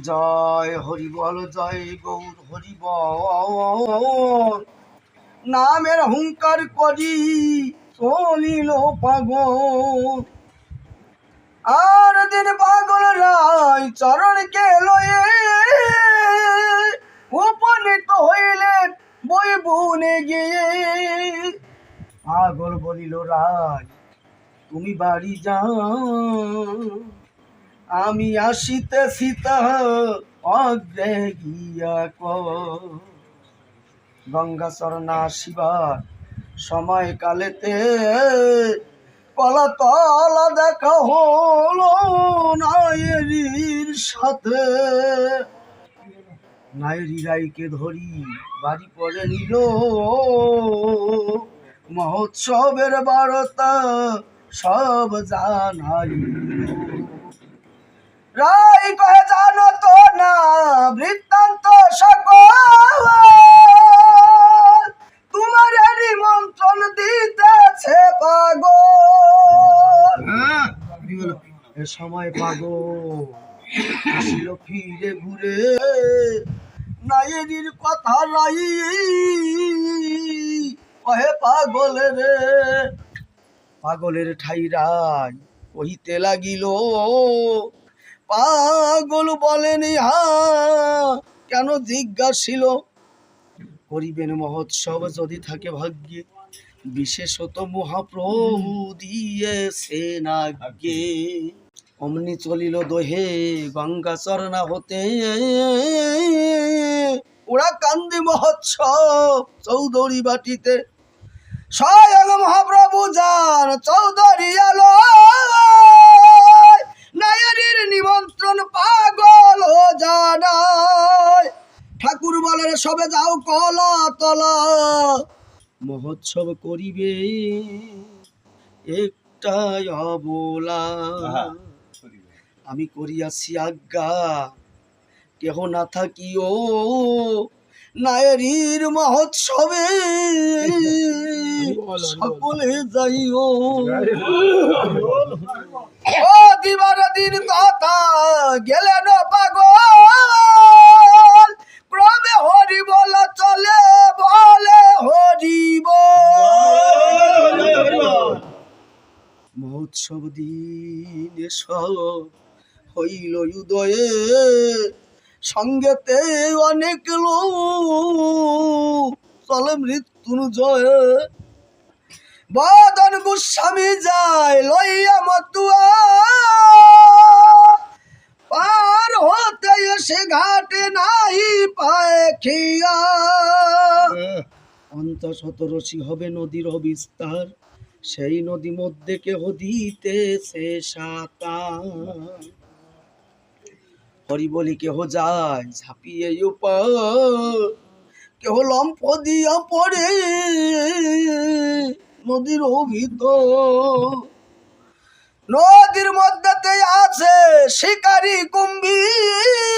জয় হরি বল জয় গৌর হরি বল নামের হুঙ্কার করি চলিল পাগল। আর দিন পাগল রায় চরণকে লয়ে উপনীত হইলেন বই বুনে গিয়ে পাগল বলিল, রায়, তুমি বাড়ি যাও। আমি আসিতে সীতা অগ্রে গিয়া ক গঙ্গা চরণা শিবার সময় কালেতে কলা তলা দেখা হলো নায়েরির সাথে। নায়েরি রাইকে ধরি বাড়ি পরে নিল। মহোৎসবের বারতা সব জানাইল। রাই কহে জানো তো না বৃত্তান্ত সকল তোমার নিমন্ত্রণ দিতেছে পাগল। এ সময় পাগল আসিল ফিরে ঘুরে। নাইয়ের কথা নাই। কহে পাগল রে পাগলের ঠাইরাই কহিতে লাগিল পাগল বলেন ইহা কেন জিজ্ঞাসিল? করিবেন মহোৎসব যদি থাকে ভাগ্যে, বিশেষত মহাপ্রভু দিয়েছে নাগে অমনি চলিল দোহে, গঙ্গা চরণা হতে। ওরা কান্দি মহোৎসব চৌধুরী বাটিতে। স্বয়ং মহাপ্রভু যান, চৌধুরী আলো নায়ারির নিমন্ত্রণ পাগল ও জানায়। ঠাকুর বলেন সবে যাও কলা তলা মহোৎসব করিবে একটাই অবলা। আমি করিয়াছি আজ্ঞা কেহ না থাকিও নায়েরির মহোৎসবে। সকলে যাইও। ও দিবারাদির কথা গেলেন পাগল। ক্রমে হরি বল চলে, বলে হরিব মহোৎসব দিন সব হইল উদয়ে। সঙ্গেতে অনেক লোক, চলে মৃত্যুর জয়ে বদন গোস্বামী যায় লইয়া মতুয়া। পার হতে এসে ঘাটে নাই পায় খিয়া। অন্ত শতরসি হবে নদীর বিস্তার সেই নদী মধ্যে কেহ দিতেছে সাঁতার। হরি বলি, কেহ যায় ঝাঁপিয়ে উপর, কেহ লম্ফ দিয়া পড়ে। নদীর ভিতর নদীর মধ্যেতে আছে শিকারি কুম্ভীর।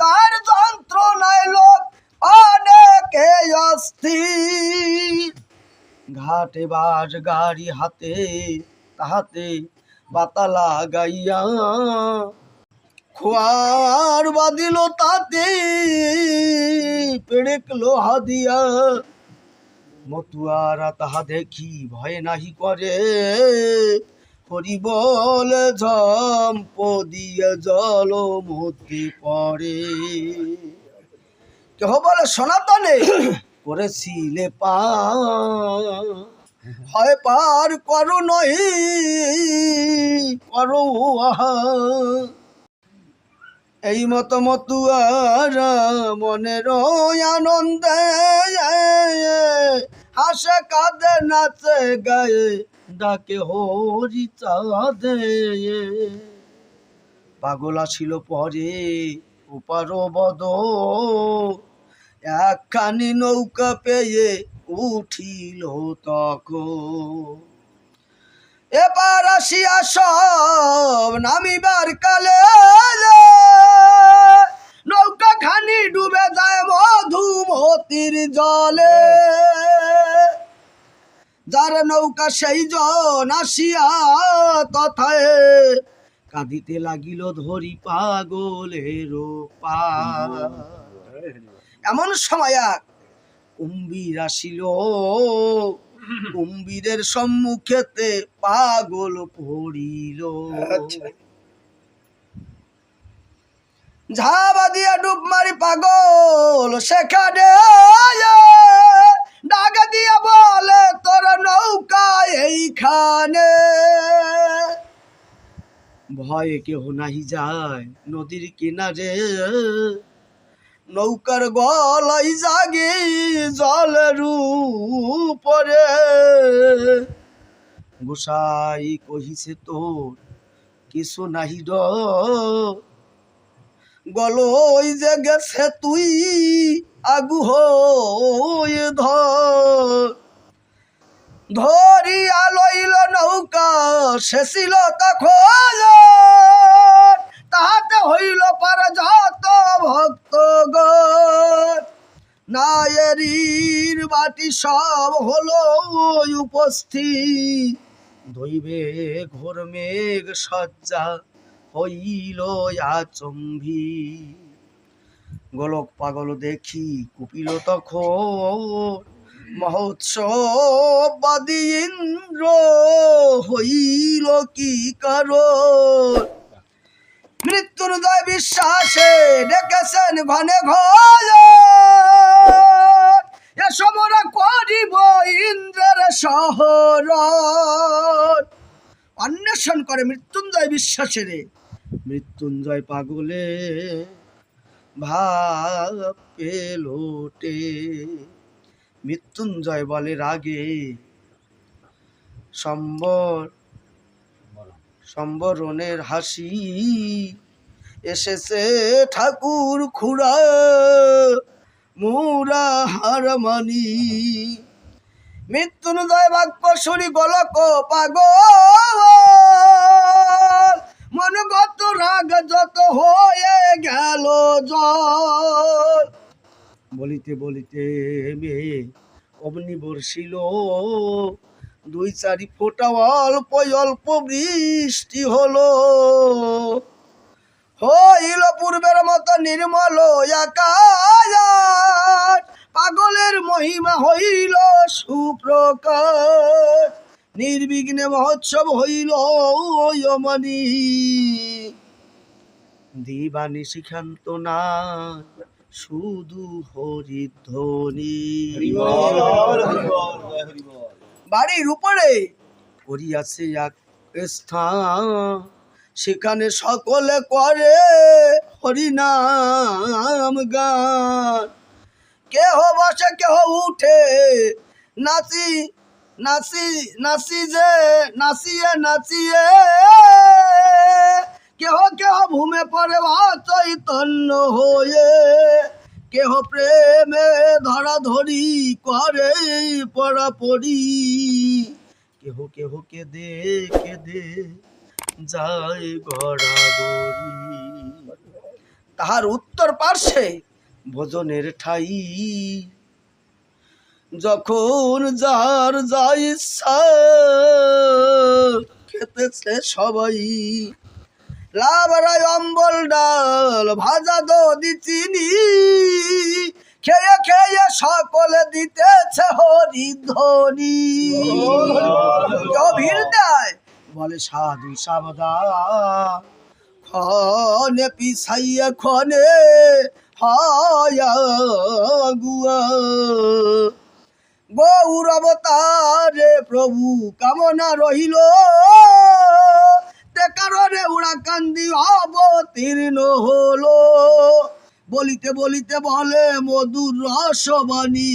তার যন্ত্রণায় লোক অনেকে অস্থির। ঘাটে বাস গাড়ি হাতে, তাহাতে বাতা লাগাইয়া খোয়ার বাদিল তাতে, পেড়েক লোহা দিয়া মতুয়ারা তাহা দেখি ভয় নাহি করে। হরি বল দিয়ে জল মতি পড়ে। কেহ বলে, সনাতনে করেছিলে পা। হয় পার করো নহি করো আহা। এই মত মতুয়ারা মনের আনন্দে। হাসে কাঁদে নাচে গায়ে ডাকে হরি চাঁদে। পাগলা ছিল পরে উপার বদ। একখানি নৌকা পেয়ে উঠিল তখন এবার আসিয়া সব নামিবার কালে নৌকা খানি ডুবে যায় মধুমতির জলে। যার নৌকা সেই জন আসিয়া তথায় কাঁদিতে লাগিল ধরি পাগলের পা। এমন সময় এক কুম্ভীর আসিল। কুম্ভীরের সম্মুখেতে পাগল পড়িল। আচ্ছা। ঝাবা দিয়া ডুব মারি পাগল সেখানে ডাক দিয়া বলে, তোর নৌকা এইখানে। ভয়ে কেহ নাহি যায় নদীর কিনারে। নৌকার গলাই জাগে জলের উপরে। গোসাই কহিছে, তোর কিছু নাহি ডর গলই যে গেছে তুই, আগু হয়ে ধর। ধরিয়া লইল নৌকা শেষিল তখন তাহাতে হইল পার যত ভক্ত নায়েরির বাটি সব হলো উপস্থিত। দৈবে ঘোর মেঘ সজ্জা হইল আচম্ভি গোলক পাগল দেখি কুপিল তখন। মহোৎসব ইন্দ্র হইল কি কারণ? মৃত্যুঞ্জয় বিশ্বাসে ডেকেছেন ঘনে ঘর। সমরা করিব ইন্দ্রের শহর। অন্বেষণ করে মৃত্যুঞ্জয় বিশ্বাসের। মৃত্যুঞ্জয় পাগলে ভাব পেলোটে মৃত্যুঞ্জয় বলে রাগে। সম্বর সম্বরণের হাসি এসেছে ঠাকুর খুড়া মুরা হারমানি। মৃত্যুঞ্জয় বাক্য শুনি গলক পাগল। মনগত রাগ যত হয়ে গেল বলিতে বলিতে মেয়ে অমনি বর্ষিল দুই চারি ফোঁটা অল্প অল্প বৃষ্টি হলো। হইল পূর্বের মতো নির্মল পাগলের মহিমা হইল সুপ্রকাশ। নির্বিঘ্নে মহোৎসব হইল যমনি দিবানি শিখান্ত না শুধু হরিধ্বনি। বাড়ির উপরে করিয়াছে এক স্থান সেখানে সকলে করে হরিনাম গান। কেহ বসে কেহ উঠে নাচি নাচি নাচি যে নাচিয়ে নাচিয়ে। কেহ কেহ ভূমে পড়ে চৈতন্য হয়ে। কেহ প্রেমে ধরা ধরি করে পড়া পড়ি। কেহ কেহ কেঁদে কেঁদে যায় গড়াগড়ি তাহার উত্তর পার্শ্বে ভোজনের ঠাই। যখন যার যা ইচ্ছা খেতেছে সবাই। লাবড়াই অম্বল ডাল, ভাজা দদি চিনি, খেয়ে খেয়ে সকলে দিতেছে হরি ধনি ভিড় দেয়? বলে, সাধু সাবধান খনে পিছাইয়া খনে হায়া গুয়া। গৌর অবতারে প্রভু কামনা রহিল। তে কারণে উড়া কান্দি অবতীর্ণ হলো। বলিতে বলিতে বলে মধুর রসবাণী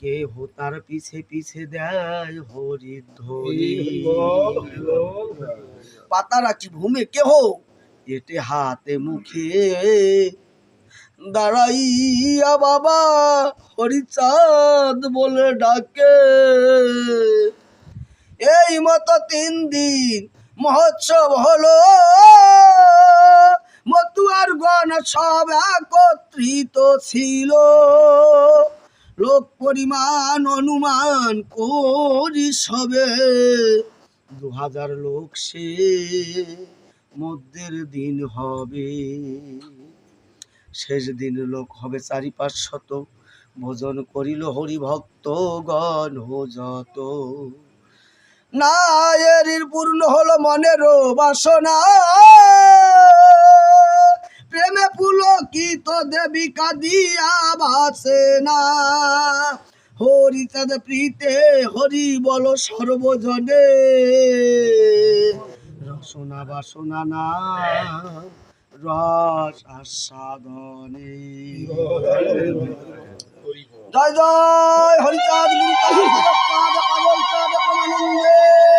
কেহ তার পিছে পিছে দেয় হরিধ্বনি। পাতা রাখি ভূমে কেহ এটে হাতে মুখে দাঁড়াইয়া বাবা হরিচাঁদ বলে ডাকে। এই মতো তিন দিন মহোৎসব হলো। মতুয়ার গণ সব একত্রিত ছিল। লোক পরিমাণ অনুমান করি সবে। দু হাজার লোক সে মধ্যের দিন হবে। শেষ দিন লোক হবে চারি পাঁচ শত। ভোজন করিল হরি ভক্ত গণ যত। না এর পূর্ণ হলো মনের বাসনা। প্রেমে পুলকিত দেবী কাদিয়া ভাসে না। হরি তাদের প্রীতে হরি বল সর্বজনে। রসনা বাসনা না। রস আস্বাদনে। জয় জয়। হরিচাঁদ গুরু প্রেমানন্দে জয় হরি বল